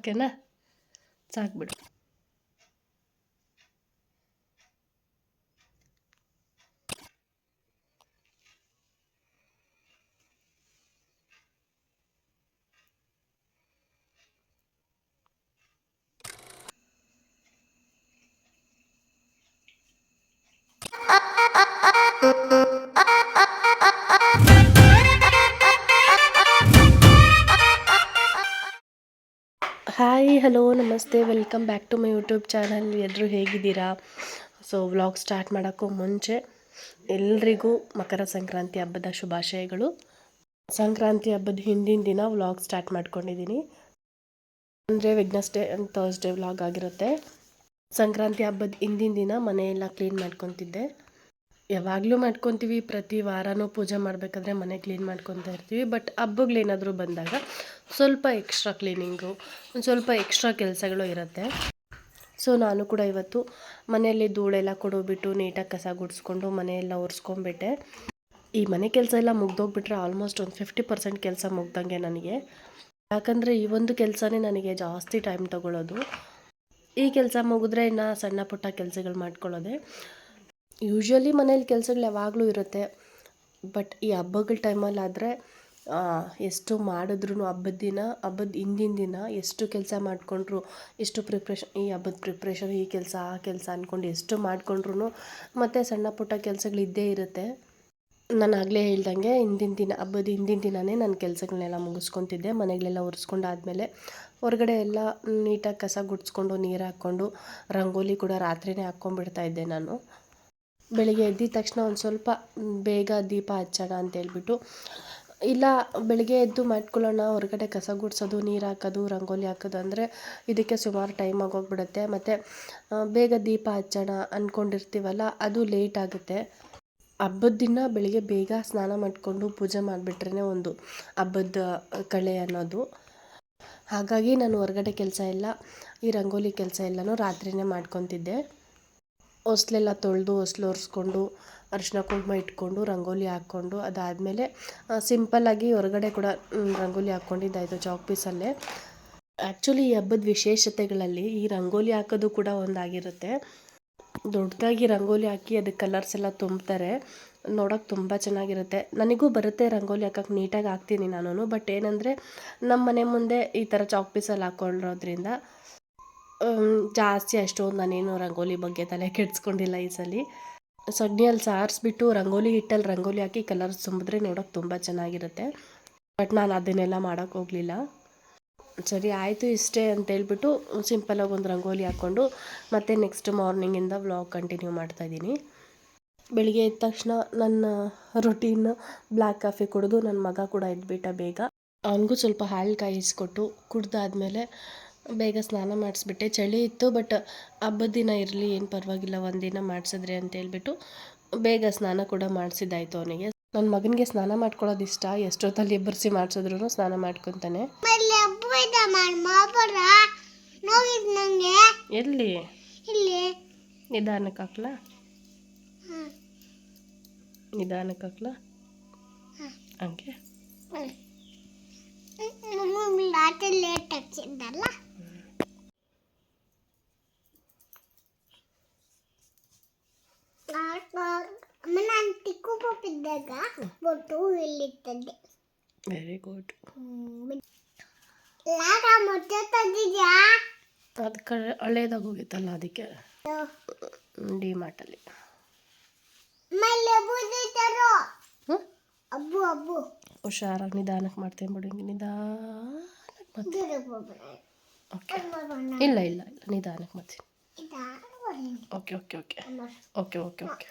ಓಕೆನಾ ಸಾಕ್ಬಿಡು ಹಲೋ, ನಮಸ್ತೆ. Welcome back to my YouTube channel. ಎಲ್ಲರೂ ಹೇಗಿದ್ದೀರಾ? ಸೊ, ವ್ಲಾಗ್ ಸ್ಟಾರ್ಟ್ ಮಾಡೋಕ್ಕೂ ಮುಂಚೆ ಎಲ್ರಿಗೂ ಮಕರ ಸಂಕ್ರಾಂತಿ ಹಬ್ಬದ ಶುಭಾಶಯಗಳು. ಸಂಕ್ರಾಂತಿ ಹಬ್ಬದ ಹಿಂದಿನ ದಿನ ವ್ಲಾಗ್ ಸ್ಟಾರ್ಟ್ ಮಾಡ್ಕೊಂಡಿದ್ದೀನಿ. ಅಂದರೆ ವೆಡ್ನಸ್ಡೇ ಆ್ಯಂಡ್ ಥರ್ಸ್ಡೇ ವ್ಲಾಗ್ ಆಗಿರುತ್ತೆ. ಸಂಕ್ರಾಂತಿ ಹಬ್ಬದ ಹಿಂದಿನ ದಿನ ಮನೆಯೆಲ್ಲ ಕ್ಲೀನ್ ಮಾಡ್ಕೊತಿದ್ದೆ. ಯಾವಾಗಲೂ ಮಾಡ್ಕೊತೀವಿ, ಪ್ರತಿ ವಾರನೂ ಪೂಜೆ ಮಾಡಬೇಕಾದ್ರೆ ಮನೆ ಕ್ಲೀನ್ ಮಾಡ್ಕೊತಾ ಇರ್ತೀವಿ. ಬಟ್ ಹಬ್ಬಗಳೇನಾದರೂ ಬಂದಾಗ ಸ್ವಲ್ಪ ಎಕ್ಸ್ಟ್ರಾ ಕ್ಲೀನಿಂಗು ಒಂದು ಸ್ವಲ್ಪ ಎಕ್ಸ್ಟ್ರಾ ಕೆಲಸಗಳು ಇರುತ್ತೆ. ಸೊ ನಾನು ಕೂಡ ಇವತ್ತು ಮನೆಯಲ್ಲಿ ಧೂಳೆಲ್ಲ ಕೊಡೋಬಿಟ್ಟು ನೀಟಾಗಿ ಕಸ ಗುಡಿಸ್ಕೊಂಡು ಮನೆಯೆಲ್ಲ ಒರೆಸ್ಕೊಂಡ್ಬಿಟ್ಟೆ. ಈ ಮನೆ ಕೆಲಸ ಎಲ್ಲ ಮುಗ್ದೋಗ್ಬಿಟ್ರೆ ಆಲ್ಮೋಸ್ಟ್ ಒಂದು ಫಿಫ್ಟಿ ಪರ್ಸೆಂಟ್ ಕೆಲಸ ಮುಗ್ದಂಗೆ ನನಗೆ. ಯಾಕಂದರೆ ಈ ಒಂದು ಕೆಲಸನೇ ನನಗೆ ಜಾಸ್ತಿ ಟೈಮ್ ತೊಗೊಳ್ಳೋದು ಈ ಕೆಲಸ ಮುಗಿದ್ರೆ ಇನ್ನು ಸಣ್ಣ ಪುಟ್ಟ ಕೆಲಸಗಳು ಮಾಡ್ಕೊಳ್ಳೋದೆ. ಯೂಶ್ವಲಿ ಮನೇಲಿ ಕೆಲಸಗಳು ಯಾವಾಗಲೂ ಇರುತ್ತೆ. ಬಟ್ ಈ ಹಬ್ಬಗಳ ಟೈಮಲ್ಲಾದರೆ ಎಷ್ಟು ಮಾಡಿದ್ರು ಹಬ್ಬದ ದಿನ, ಹಬ್ಬದ ಹಿಂದಿನ ದಿನ ಎಷ್ಟು ಕೆಲಸ ಮಾಡಿಕೊಂಡ್ರು, ಎಷ್ಟು ಪ್ರಿಪ್ರೇಷನ್ ಈ ಹಬ್ಬದ ಪ್ರಿಪ್ರೇಷನ್ ಈ ಕೆಲಸ, ಆ ಕೆಲಸ ಅಂದ್ಕೊಂಡು ಎಷ್ಟು ಮಾಡಿಕೊಂಡ್ರು ಮತ್ತು ಸಣ್ಣ ಪುಟ್ಟ ಕೆಲಸಗಳು ಇದ್ದೇ ಇರುತ್ತೆ. ನಾನು ಆಗಲೇ ಹೇಳ್ದಂಗೆ, ಹಿಂದಿನ ದಿನ, ಹಬ್ಬದ ಹಿಂದಿನ ದಿನವೇ ನಾನು ಕೆಲಸಗಳನ್ನೆಲ್ಲ ಮುಗಿಸ್ಕೊತಿದ್ದೆ. ಮನೆಗಳೆಲ್ಲ ಒರೆಸ್ಕೊಂಡಾದ್ಮೇಲೆ ಹೊರಗಡೆ ಎಲ್ಲ ನೀಟಾಗಿ ಕಸ ಗುಡಿಸ್ಕೊಂಡು, ನೀರು ಹಾಕ್ಕೊಂಡು, ರಂಗೋಲಿ ಕೂಡ ರಾತ್ರಿಯೇ ಹಾಕ್ಕೊಂಡ್ಬಿಡ್ತಾ ಇದ್ದೆ ನಾನು. ಬೆಳಿಗ್ಗೆ ಎದ್ದಿದ ತಕ್ಷಣ ಒಂದು ಸ್ವಲ್ಪ ಬೇಗ ದೀಪ ಹಚ್ಚೋಣ ಅಂತೇಳ್ಬಿಟ್ಟು ಇಲ್ಲ ಬೆಳಗ್ಗೆ ಎದ್ದು ಮಾಡ್ಕೊಳ್ಳೋಣ, ಹೊರಗಡೆ ಕಸ ಗುಡಿಸೋದು, ನೀರು ಹಾಕೋದು, ರಂಗೋಲಿ ಹಾಕೋದು ಅಂದರೆ ಇದಕ್ಕೆ ಸುಮಾರು ಟೈಮ್ ಆಗೋಗ್ಬಿಡುತ್ತೆ. ಮತ್ತು ಬೇಗ ದೀಪ ಹಚ್ಚೋಣ ಅಂದ್ಕೊಂಡಿರ್ತೀವಲ್ಲ ಅದು ಲೇಟ್ ಆಗುತ್ತೆ. ಹಬ್ಬದ ದಿನ ಬೆಳಿಗ್ಗೆ ಬೇಗ ಸ್ನಾನ ಮಾಡಿಕೊಂಡು ಪೂಜೆ ಮಾಡಿಬಿಟ್ರೇ ಒಂದು ಹಬ್ಬದ ಕಳೆ ಅನ್ನೋದು. ಹಾಗಾಗಿ ನಾನು ಹೊರಗಡೆ ಕೆಲಸ ಇಲ್ಲ, ಈ ರಂಗೋಲಿ ಕೆಲಸ ಎಲ್ಲನೂ ರಾತ್ರಿಯೇ ಮಾಡ್ಕೊತಿದ್ದೆ. ಹೊಸ್ಲೆಲ್ಲ ತೊಳೆದು ಹೊಸ್ಲು ಒರೆಸ್ಕೊಂಡು ಅರಿಶಿನ ಕುಂಕುಮ ಇಟ್ಕೊಂಡು ರಂಗೋಲಿ ಹಾಕ್ಕೊಂಡು ಅದಾದಮೇಲೆ ಸಿಂಪಲ್ಲಾಗಿ ಹೊರಗಡೆ ಕೂಡ ರಂಗೋಲಿ ಹಾಕ್ಕೊಂಡಿದ್ದಾಯಿತು ಚಾಕ್ ಪೀಸಲ್ಲೇ ಆ್ಯಕ್ಚುಲಿ ಈ ಹಬ್ಬದ ವಿಶೇಷತೆಗಳಲ್ಲಿ ಈ ರಂಗೋಲಿ ಹಾಕೋದು ಕೂಡ ಒಂದಾಗಿರುತ್ತೆ. ದೊಡ್ಡದಾಗಿ ರಂಗೋಲಿ ಹಾಕಿ ಅದಕ್ಕೆ ಕಲರ್ಸ್ ಎಲ್ಲ ತುಂಬ್ತಾರೆ, ನೋಡೋಕೆ ತುಂಬ ಚೆನ್ನಾಗಿರುತ್ತೆ. ನನಗೂ ಬರುತ್ತೆ ರಂಗೋಲಿ ಹಾಕಕ್ಕೆ ನೀಟಾಗಿ ಹಾಕ್ತೀನಿ ನಾನು ಬಟ್ ಏನಂದರೆ ನಮ್ಮ ಮನೆ ಮುಂದೆ ಈ ಥರ ಚಾಕ್ ಪೀಸಲ್ಲಿ ಹಾಕ್ಕೊಂಡಿರೋದ್ರಿಂದ ಜಾಸ್ತಿ ಅಷ್ಟೊಂದು ನಾನೇನು ರಂಗೋಲಿ ಬಗ್ಗೆ ತಲೆ ಕೆಡಿಸ್ಕೊಂಡಿಲ್ಲ ಈ ಸಲ. ಸಗಣಿಯಲ್ಲಿ ಸಾರಿಸ್ಬಿಟ್ಟು ರಂಗೋಲಿ ಹಿಟ್ಟಲ್ಲಿ ರಂಗೋಲಿ ಹಾಕಿ ಕಲರ್ ತುಂಬಿದ್ರೆ ನೋಡೋಕೆ ತುಂಬ ಚೆನ್ನಾಗಿರುತ್ತೆ. ಬಟ್ ನಾನು ಅದನ್ನೆಲ್ಲ ಮಾಡೋಕ್ಕೆ ಹೋಗಲಿಲ್ಲ. ಸರಿ, ಆಯಿತು ಇಷ್ಟೇ ಅಂತ ಹೇಳ್ಬಿಟ್ಟು ಸಿಂಪಲಾಗಿ ಒಂದು ರಂಗೋಲಿ ಹಾಕ್ಕೊಂಡು ಮತ್ತೆ ನೆಕ್ಸ್ಟ್ ಮಾರ್ನಿಂಗಿಂದ ವ್ಲಾಗ್ ಕಂಟಿನ್ಯೂ ಮಾಡ್ತಾಯಿದ್ದೀನಿ ಬೆಳಿಗ್ಗೆ ಎದ್ದ ತಕ್ಷಣ ನನ್ನ ರೊಟೀನ್ ಬ್ಲ್ಯಾಕ್ ಕಾಫಿ ಕುಡಿದು ನನ್ನ ಮಗ ಕೂಡ ಎದ್ಬಿಟ್ಟ ಬೇಗ. ಅವನಿಗೂ ಸ್ವಲ್ಪ ಹಾಲು ಕಾಯಿಸ್ಕೊಟ್ಟು ಕುಡ್ದಾದ್ಮೇಲೆ ಬೇಗ ಸ್ನಾನ ಮಾಡಿಸ್ಬಿಟ್ಟೆ ಚಳಿ ಇತ್ತು ಬಟ್ ಹಬ್ಬದ ದಿನ ಇರಲಿ ಏನು ಪರವಾಗಿಲ್ಲ ಒಂದಿನ ಮಾಡಿಸಿದ್ರೆ ಅಂತ ಹೇಳ್ಬಿಟ್ಟು ಬೇಗ ಸ್ನಾನ ಕೂಡ ಮಾಡಿಸಿದ್ದಾಯ್ತು ಅವನಿಗೆ ನನ್ನ ಮಗನಿಗೆ ಸ್ನಾನ ಮಾಡ್ಕೊಳ್ಳೋದು ಇಷ್ಟ ಎಷ್ಟೊತ್ತಲ್ಲಿ ಎಬ್ಬರಿಸಿ ಮಾಡಿಸಿದ್ರು ಸ್ನಾನ ಮಾಡ್ಕೊತಾನೆ ಎಲ್ಲಿ ನಿಧಾನಕ್ಕೆ ಹಾಕ್ಲಾ ನಿಧಾನಕ್ಕೆ ಹಾಕ್ಲಾ ಹಂಗೆ ಲೇಟ್ ನಾನು ತಿಕ್ಕು ಪಪ್ಪಿದ್ದಾಗ ಬೊಟ್ಟು ಇಲ್ಲಿರ್ತದೆ ವೆರಿ ಗುಡ್ ಲಾಗ ಮೊಟ್ಟೆ ತಂದಿದ್ಯಾ ಅದು ಕ ಹಳೇದಾಗ ಹೋಗಿತ್ತಲ್ಲ ಅದಕ್ಕೆ ಡಿ ಮಾರ್ಟಲ್ಲಿ ಮೇಲೆ ಬೂದಿ ತರೋ ಹ್ಞೂ ಅಬ್ಬು ಅಬ್ಬು ಹುಷಾರಾಗಿ ನಿಧಾನಕ್ಕೆ ಮಾಡ್ತೇನೆ ಬಿಡಿ ಹಿಂಗೆ ನಿಧಾನಕ್ಕೆ ಮತ್ತೆ ಓಕೆ ಇಲ್ಲ ಇಲ್ಲ ಇಲ್ಲ ನಿಧಾನಕ್ಕೆ ಮಾಡ್ತೀನಿ. Okay okay okay. Okay okay okay.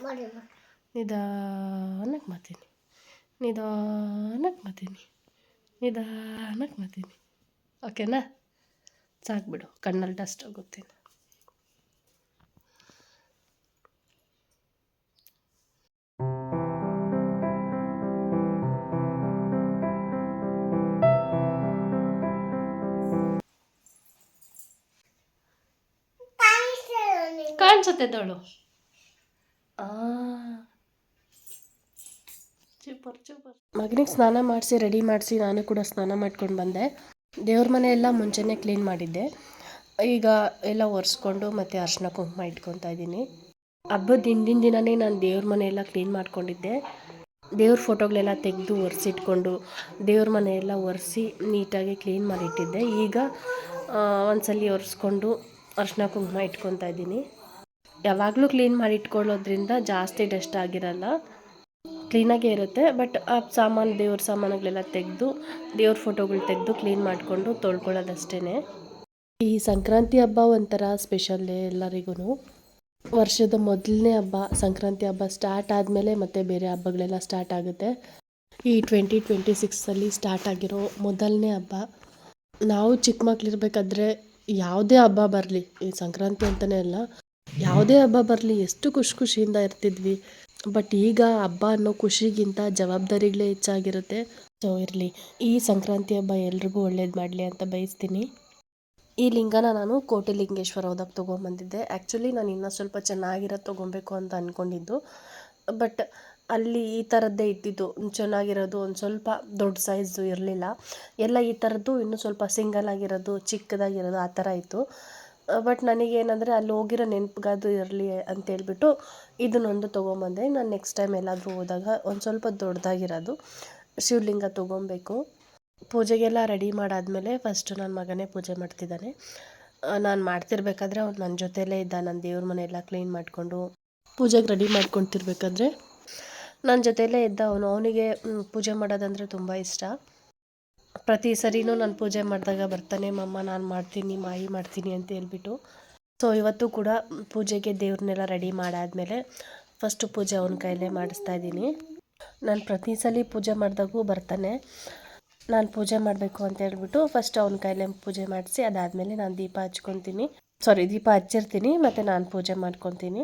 ನಿಧಾನಕ್ಕೆ ಮಾಡ್ತೀನಿ ನಿಧಾನಕ್ಕೆ ಮಾಡ್ತೀನಿ ನಿಧಾನಕ್ಕೆ ಮಾಡ್ತೀನಿ ಓಕೆನಾ? ಸಾಕು ಬಿಡು. ಕಣ್ಣಲ್ಲಿ ಡಸ್ಟ್ ಹೋಗುತ್ತೇನೆ ಸೂಪರ್ ಸೂಪರ್. ಮಗನಿಗೆ ಸ್ನಾನ ಮಾಡಿಸಿ ರೆಡಿ ಮಾಡಿಸಿ ನಾನು ಕೂಡ ಸ್ನಾನ ಮಾಡ್ಕೊಂಡು ಬಂದೆ. ದೇವ್ರ ಮನೆ ಎಲ್ಲ ಮುಂಚೆನೇ ಕ್ಲೀನ್ ಮಾಡಿದ್ದೆ. ಈಗ ಎಲ್ಲ ಒರೆಸ್ಕೊಂಡು ಮತ್ತು ಅರ್ಶಿನ ಕುಂಕುಮ ಇಟ್ಕೊತಾ ಇದ್ದೀನಿ. ಹಬ್ಬದ ಹಿಂದಿನ ದಿನನೇ ನಾನು ದೇವ್ರ ಮನೆ ಎಲ್ಲ ಕ್ಲೀನ್ ಮಾಡ್ಕೊಂಡಿದ್ದೆ. ದೇವ್ರ ಫೋಟೋಗಳೆಲ್ಲ ತೆಗೆದು ಒರೆಸಿಟ್ಕೊಂಡು ದೇವ್ರ ಮನೆ ಎಲ್ಲ ಒರೆಸಿ ನೀಟಾಗಿ ಕ್ಲೀನ್ ಮಾಡಿಟ್ಟಿದ್ದೆ. ಈಗ ಒಂದ್ಸಲಿ ಒರೆಸ್ಕೊಂಡು ಅರ್ಶಿನ ಕುಂಕುಮ ಇಟ್ಕೊತಾ ಇದ್ದೀನಿ. ಯಾವಾಗಲೂ ಕ್ಲೀನ್ ಮಾಡಿ ಇಟ್ಕೊಳ್ಳೋದ್ರಿಂದ ಜಾಸ್ತಿ ಡಸ್ಟ್ ಆಗಿರಲ್ಲ. ಕ್ಲೀನಾಗೇ ಇರುತ್ತೆ. ಬಟ್ ಆ ಸಾಮಾನು, ದೇವ್ರ ಸಾಮಾನುಗಳೆಲ್ಲ ತೆಗೆದು, ದೇವ್ರ ಫೋಟೋಗಳು ತೆಗೆದು ಕ್ಲೀನ್ ಮಾಡಿಕೊಂಡು ತೊಳ್ಕೊಳ್ಳೋದಷ್ಟೇ ಈ ಸಂಕ್ರಾಂತಿ ಹಬ್ಬ ಒಂಥರ ಸ್ಪೆಷಲ್ಲೇ ಎಲ್ಲರಿಗೂ ವರ್ಷದ ಮೊದಲನೇ ಹಬ್ಬ, ಸಂಕ್ರಾಂತಿ ಹಬ್ಬ ಸ್ಟಾರ್ಟ್ ಆದಮೇಲೆ ಮತ್ತೆ ಬೇರೆ ಹಬ್ಬಗಳೆಲ್ಲ ಸ್ಟಾರ್ಟ್ ಆಗುತ್ತೆ. ಈ ಟ್ವೆಂಟಿ ಟ್ವೆಂಟಿ ಸಿಕ್ಸಲ್ಲಿ ಸ್ಟಾರ್ಟ್ ಆಗಿರೋ ಮೊದಲನೇ ಹಬ್ಬ. ನಾವು ಚಿಕ್ಕ ಮಕ್ಳಿರ್ಬೇಕಾದ್ರೆ ಯಾವುದೇ ಹಬ್ಬ ಬರಲಿ, ಈ ಸಂಕ್ರಾಂತಿ ಅಂತಲೇ ಅಲ್ಲ. ಯಾವುದೇ ಹಬ್ಬ ಬರಲಿ ಎಷ್ಟು ಖುಷಿ ಖುಷಿಯಿಂದ ಇರ್ತಿದ್ವಿ. ಬಟ್ ಈಗ ಹಬ್ಬ ಅನ್ನೋ ಖುಷಿಗಿಂತ ಜವಾಬ್ದಾರಿಗಳೇ ಹೆಚ್ಚಾಗಿರುತ್ತೆ. ಸೊ ಇರಲಿ. ಈ ಸಂಕ್ರಾಂತಿ ಹಬ್ಬ ಎಲ್ರಿಗೂ ಒಳ್ಳೇದು ಮಾಡಲಿ ಅಂತ ಬಯಸ್ತೀನಿ. ಈ ಲಿಂಗನ ನಾನು ಕೋಟಿಲಿಂಗೇಶ್ವರ ಹೋದಾಗ ತೊಗೊಂಬಂದಿದ್ದೆ. ಆ್ಯಕ್ಚುಲಿ ನಾನು ಇನ್ನೂ ಸ್ವಲ್ಪ ಚೆನ್ನಾಗಿರೋದು ತೊಗೊಬೇಕು ಅಂತ ಅಂದ್ಕೊಂಡಿದ್ದು ಬಟ್ ಅಲ್ಲಿ ಈ ಥರದ್ದೇ ಇದ್ದಿದ್ದು. ಚೆನ್ನಾಗಿರೋದು, ಒಂದು ಸ್ವಲ್ಪ ದೊಡ್ಡ ಸೈಜು ಇರಲಿಲ್ಲ. ಎಲ್ಲ ಈ ಥರದ್ದು ಇನ್ನೂ ಸ್ವಲ್ಪ ಸಿಂಗಲ್ ಆಗಿರೋದು, ಚಿಕ್ಕದಾಗಿರೋದು ಆ ಥರ ಇತ್ತು. ಬಟ್ ನನಗೇನಂದರೆ ಅಲ್ಲಿ ಹೋಗಿರೋ ನೆನ್ಪಿಗಾದ್ರು ಇರಲಿ ಅಂತೇಳ್ಬಿಟ್ಟು ಇದನ್ನೊಂದು ತೊಗೊಂಬಂದೆ. ನಾನು ನೆಕ್ಸ್ಟ್ ಟೈಮ್ ಎಲ್ಲಾದರೂ ಹೋದಾಗ ಒಂದು ಸ್ವಲ್ಪ ದೊಡ್ಡದಾಗಿರೋದು ಶಿವಲಿಂಗ ತೊಗೊಬೇಕು. ಪೂಜೆಗೆಲ್ಲ ರೆಡಿ ಮಾಡಾದಮೇಲೆ ಫಸ್ಟು ನನ್ನ ಮಗನೇ ಪೂಜೆ ಮಾಡ್ತಿದ್ದಾನೆ. ನಾನು ಮಾಡ್ತಿರ್ಬೇಕಾದ್ರೆ ಅವ್ನು ನನ್ನ ಜೊತೆಲೇ ಇದ್ದ ನನ್ನ ದೇವ್ರ ಮನೆ ಎಲ್ಲ ಕ್ಲೀನ್ ಮಾಡಿಕೊಂಡು ಪೂಜೆಗೆ ರೆಡಿ ಮಾಡ್ಕೊತಿರ್ಬೇಕಾದ್ರೆ. ನನ್ನ ಜೊತೆಲೇ ಇದ್ದ ಅವನು, ಅವನಿಗೆ ಪೂಜೆ ಮಾಡೋದಂದರೆ ತುಂಬ ಇಷ್ಟ. ಪ್ರತಿ ಸರಿನೂ ನಾನು ಪೂಜೆ ಮಾಡಿದಾಗ ಬರ್ತಾನೆ, ಮಮ್ಮ, ನಾನು ಮಾಡ್ತೀನಿ, ಮಾಯಿ ಮಾಡ್ತೀನಿ ಅಂತ ಹೇಳ್ಬಿಟ್ಟು. ಸೊ ಇವತ್ತು ಕೂಡ ಪೂಜೆಗೆ ದೇವ್ರನ್ನೆಲ್ಲ ರೆಡಿ ಮಾಡಾದಮೇಲೆ ಫಸ್ಟು ಪೂಜೆ ಅವನ ಕೈಲೇ ಮಾಡಿಸ್ತಾ ಇದ್ದೀನಿ. ನಾನು ಪ್ರತಿ ಸಲ ಪೂಜೆ ಮಾಡಿದಾಗೂ ಬರ್ತಾನೆ. ನಾನು ಪೂಜೆ ಮಾಡಬೇಕು ಅಂತ ಹೇಳ್ಬಿಟ್ಟು ಫಸ್ಟ್ ಅವನ ಕೈಲೇ ಪೂಜೆ ಮಾಡಿಸಿ ಅದಾದಮೇಲೆ ನಾನು ದೀಪ ಹಚ್ಕೊತೀನಿ. ಸಾರಿ ದೀಪ ಹಚ್ಚಿರ್ತೀನಿ, ಮತ್ತು ನಾನು ಪೂಜೆ ಮಾಡ್ಕೊತೀನಿ.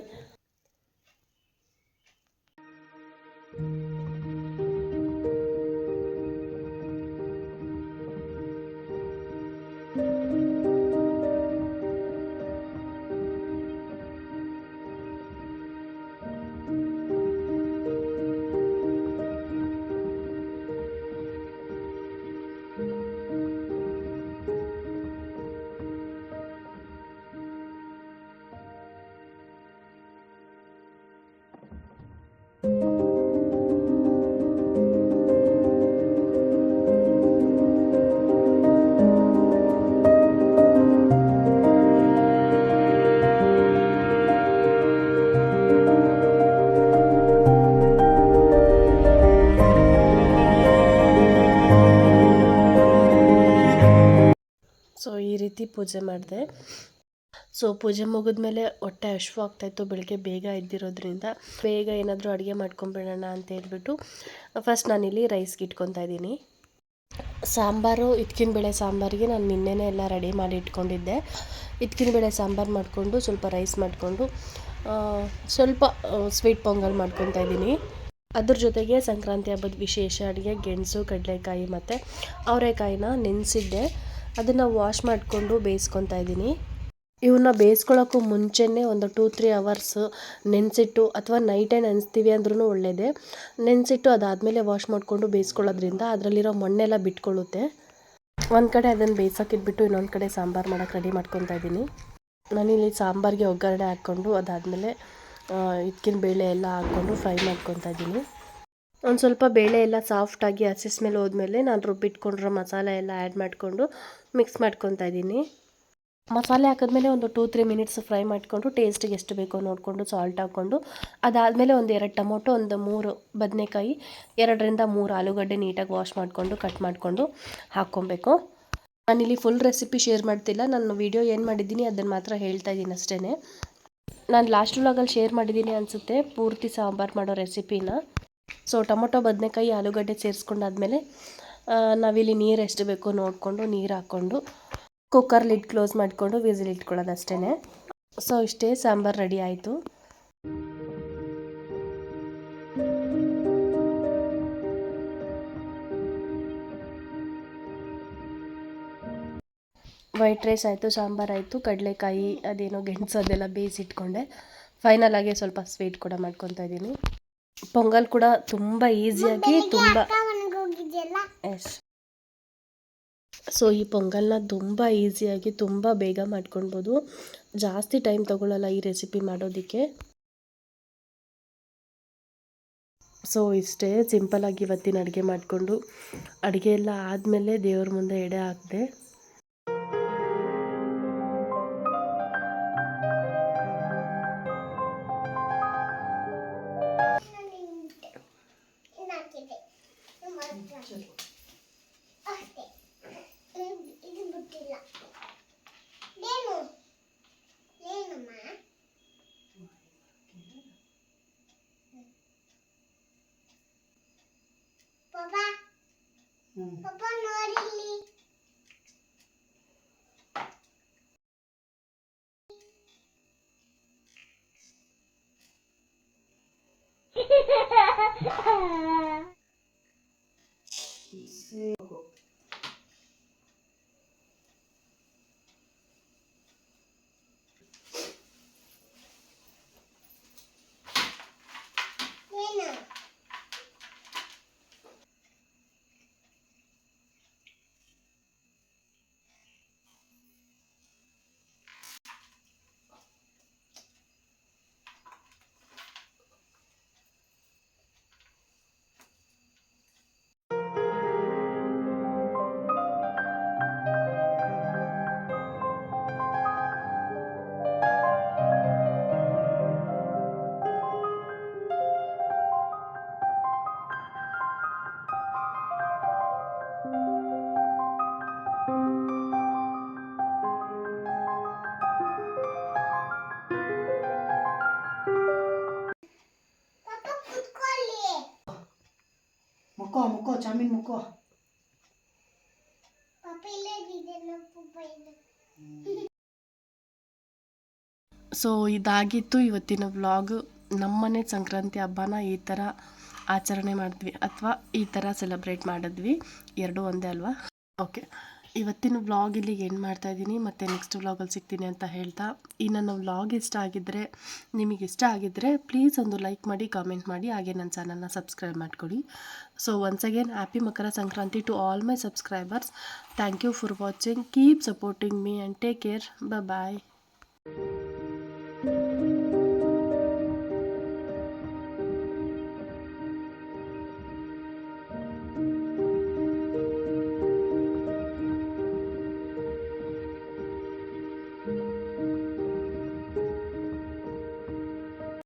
ಸೊ ಈ ರೀತಿ ಪೂಜೆ ಮಾಡಿದೆ. ಸೊ ಪೂಜೆ ಮುಗಿದ್ಮೇಲೆ ಹೊಟ್ಟೆ ಹಶ್ವು ಆಗ್ತಾಯಿತ್ತು ಬೆಳಗ್ಗೆ ಬೇಗ ಇದ್ದಿರೋದ್ರಿಂದ ಬೇಗ ಏನಾದರೂ ಅಡುಗೆ ಮಾಡ್ಕೊಂಬಿಡೋಣ ಅಂತ ಹೇಳ್ಬಿಟ್ಟು ಫಸ್ಟ್ ನಾನಿಲ್ಲಿ ರೈಸ್ಗೆ ಇಟ್ಕೊತಾ ಇದ್ದೀನಿ. ಸಾಂಬಾರು ಇದ್ಕಿನ ಬೇಳೆ ಸಾಂಬಾರಿಗೆ ನಾನು ನಿನ್ನೆನೇ ಎಲ್ಲ ರೆಡಿ ಮಾಡಿ ಇಟ್ಕೊಂಡಿದ್ದೆ. ಇದ್ಕಿನ ಬೇಳೆ ಸಾಂಬಾರು ಮಾಡಿಕೊಂಡು ಸ್ವಲ್ಪ ರೈಸ್ ಮಾಡಿಕೊಂಡು ಸ್ವಲ್ಪ ಸ್ವೀಟ್ ಪೊಂಗಲ್ ಮಾಡ್ಕೊತಾ ಇದ್ದೀನಿ. ಅದ್ರ ಜೊತೆಗೆ ಸಂಕ್ರಾಂತಿ ಹಬ್ಬದ ವಿಶೇಷ ಅಡುಗೆ, ಗೆಣಸು, ಕಡಲೆಕಾಯಿ ಮತ್ತು ಅವರೆಕಾಯಿನ ನೆನೆಸಿದ್ದೆ. ಅದನ್ನು ವಾಶ್ ಮಾಡಿಕೊಂಡು ಬೇಯಿಸ್ಕೊತಾ ಇದ್ದೀನಿ. ಇವನ್ನ ಬೇಯಿಸ್ಕೊಳ್ಳೋಕ್ಕೂ ಮುಂಚೆನೇ ಒಂದು ಟೂ ತ್ರೀ ಅವರ್ಸ್ ನೆನೆಸಿಟ್ಟು ಅಥವಾ ನೈಟೇ ನೆನೆಸ್ತೀವಿ ಅಂದ್ರೂ ಒಳ್ಳೆಯದೇ ನೆನೆಸಿಟ್ಟು ಅದಾದಮೇಲೆ ವಾಶ್ ಮಾಡಿಕೊಂಡು ಬೇಯಿಸ್ಕೊಳ್ಳೋದ್ರಿಂದ ಅದರಲ್ಲಿರೋ ಮಣ್ಣೆಲ್ಲ ಬಿಟ್ಕೊಳ್ಳುತ್ತೆ. ಒಂದು ಕಡೆ ಅದನ್ನು ಬೇಯಿಸೋಕ್ಕಿಟ್ಬಿಟ್ಟು ಇನ್ನೊಂದು ಕಡೆ ಸಾಂಬಾರು ಮಾಡೋಕೆ ರೆಡಿ ಮಾಡ್ಕೊತಾ ಇದ್ದೀನಿ. ನಾನಿಲ್ಲಿ ಸಾಂಬಾರಿಗೆ ಒಗ್ಗರಣೆ ಹಾಕ್ಕೊಂಡು ಅದಾದಮೇಲೆ ಇದಕ್ಕಿನ ಬೇಳೆ ಎಲ್ಲ ಹಾಕ್ಕೊಂಡು ಫ್ರೈ ಮಾಡ್ಕೊತಾ ಇದ್ದೀನಿ. ಒಂದು ಸ್ವಲ್ಪ ಬೇಳೆ ಎಲ್ಲ ಸಾಫ್ಟಾಗಿ ಹಸಿಸ್ ಮೇಲೆ ಹೋದ್ಮೇಲೆ ನಾನು ರುಬ್ಬಿಟ್ಕೊಂಡಿರೋ ಮಸಾಲೆ ಎಲ್ಲ ಆ್ಯಡ್ ಮಾಡಿಕೊಂಡು ಮಿಕ್ಸ್ ಮಾಡ್ಕೊತಾ ಇದ್ದೀನಿ. ಮಸಾಲೆ ಹಾಕಿದ್ಮೇಲೆ ಒಂದು ಟೂ ತ್ರೀ ಮಿನಿಟ್ಸ್ ಫ್ರೈ ಮಾಡಿಕೊಂಡು ಟೇಸ್ಟಿಗೆ ಎಷ್ಟು ಬೇಕೋ ನೋಡಿಕೊಂಡು ಸಾಲ್ಟ್ ಹಾಕ್ಕೊಂಡು, ಅದಾದಮೇಲೆ ಒಂದು ಎರಡು ಟೊಮೊಟೊ, ಒಂದು ಮೂರು ಬದನೆಕಾಯಿ, ಎರಡರಿಂದ ಮೂರು ಆಲೂಗಡ್ಡೆ ನೀಟಾಗಿ ವಾಶ್ ಮಾಡಿಕೊಂಡು ಕಟ್ ಮಾಡಿಕೊಂಡು ಹಾಕ್ಕೊಬೇಕು. ನಾನಿಲ್ಲಿ ಫುಲ್ ರೆಸಿಪಿ ಶೇರ್ ಮಾಡ್ತಿಲ್ಲ, ನಾನು ವೀಡಿಯೋ ಏನು ಮಾಡಿದ್ದೀನಿ ಅದನ್ನು ಮಾತ್ರ ಹೇಳ್ತಾ ಇದ್ದೀನಿ ಅಷ್ಟೇ ನಾನು ಲಾಸ್ಟ್ ವ್ಲಾಗಲ್ಲಿ ಶೇರ್ ಮಾಡಿದ್ದೀನಿ ಅನಿಸುತ್ತೆ, ಪೂರ್ತಿ ಸಾಂಬಾರು ಮಾಡೋ ರೆಸಿಪಿನ ಸೊ ಟೊಮೊಟೊ, ಬದನೆಕಾಯಿ, ಆಲೂಗಡ್ಡೆ ಸೇರಿಸ್ಕೊಂಡಾದ್ಮೇಲೆ ನಾವಿಲ್ಲಿ ನೀರು ಎಷ್ಟು ಬೇಕೋ ನೋಡಿಕೊಂಡು ನೀರು ಹಾಕ್ಕೊಂಡು ಕುಕ್ಕರ್ ಲಿಡ್ ಕ್ಲೋಸ್ ಮಾಡಿಕೊಂಡು ವಿಸಿಲ್ ಇಟ್ಕೊಳ್ಳೋದು ಅಷ್ಟೇ ಸೊ ಇಷ್ಟೇ ಸಾಂಬಾರು ರೆಡಿ ಆಯಿತು. ವೈಟ್ ರೈಸ್ ಆಯಿತು ಸಾಂಬಾರು ಆಯಿತು ಕಡಲೆಕಾಯಿ ಅದೇನೋ ಗೆಣಸು ಅದೆಲ್ಲ ಬೇಯಿಸಿಟ್ಕೊಂಡೆ ಫೈನಲ್ ಆಗಿ ಸ್ವಲ್ಪ ಸ್ವೀಟ್ ಕೂಡ ಮಾಡ್ಕೊತಾ ಇದ್ದೀನಿ. ಪೊಂಗಲ್ ಕೂಡ ತುಂಬ ಈಸಿಯಾಗಿ ತುಂಬ ಎಸ್ ಸೊ ಈ ಪೊಂಗಲ್ನ ತುಂಬ ಈಸಿಯಾಗಿ ತುಂಬ ಬೇಗ ಮಾಡ್ಕೊಳ್ಬೋದು. ಜಾಸ್ತಿ ಟೈಮ್ ತಗೊಳ್ಳಲ್ಲ ಈ ರೆಸಿಪಿ ಮಾಡೋದಕ್ಕೆ. ಸೊ ಇಷ್ಟೇ ಸಿಂಪಲಾಗಿ ಇವತ್ತಿನ ಅಡುಗೆ ಮಾಡಿಕೊಂಡು. ಅಡುಗೆ ಎಲ್ಲ ಆದಮೇಲೆ ದೇವ್ರ ಮುಂದೆ ಎಡೆ ಹಾಕಿದೆ. Thank ಅಷ್ಟೇ ಏನು ಚಾಮಿನ್ ಮುಕ್ಕೋ ಸೊ ಇದಾಗಿತ್ತು ಇವತ್ತಿನ ವ್ಲಾಗ್. ನಮ್ಮನೆ ಸಂಕ್ರಾಂತಿ ಹಬ್ಬನ ಈ ಥರ ಆಚರಣೆ ಮಾಡಿದ್ವಿ ಅಥವಾ ಈ ಥರ ಸೆಲೆಬ್ರೇಟ್ ಮಾಡಿದ್ವಿ. ಎರಡು ಒಂದೇ ಅಲ್ವಾ? ಓಕೆ ಇವತ್ತಿನ ವ್ಲಾಗ್ ಇಲ್ಲಿಗೆ ಏನು ಮಾಡ್ತಾ ಇದ್ದೀನಿ. ಮತ್ತು ನೆಕ್ಸ್ಟ್ ವ್ಲಾಗಲ್ಲಿ ಸಿಗ್ತೀನಿ ಅಂತ ಹೇಳ್ತಾ. ಈ ನನ್ನ ವ್ಲಾಗ್ ಇಷ್ಟ ಆಗಿದ್ದರೆ ನಿಮಗೆ ಇಷ್ಟ ಆಗಿದ್ದರೆ ಪ್ಲೀಸ್ ಒಂದು ಲೈಕ್ ಮಾಡಿ ಕಾಮೆಂಟ್ ಮಾಡಿ. ಹಾಗೆ ನನ್ನ ಚಾನಲ್ನ ಸಬ್ಸ್ಕ್ರೈಬ್ ಮಾಡ್ಕೊಳ್ಳಿ so once again happy Makar Sankranti to all my subscribers thank you for watching keep supporting me and take care bye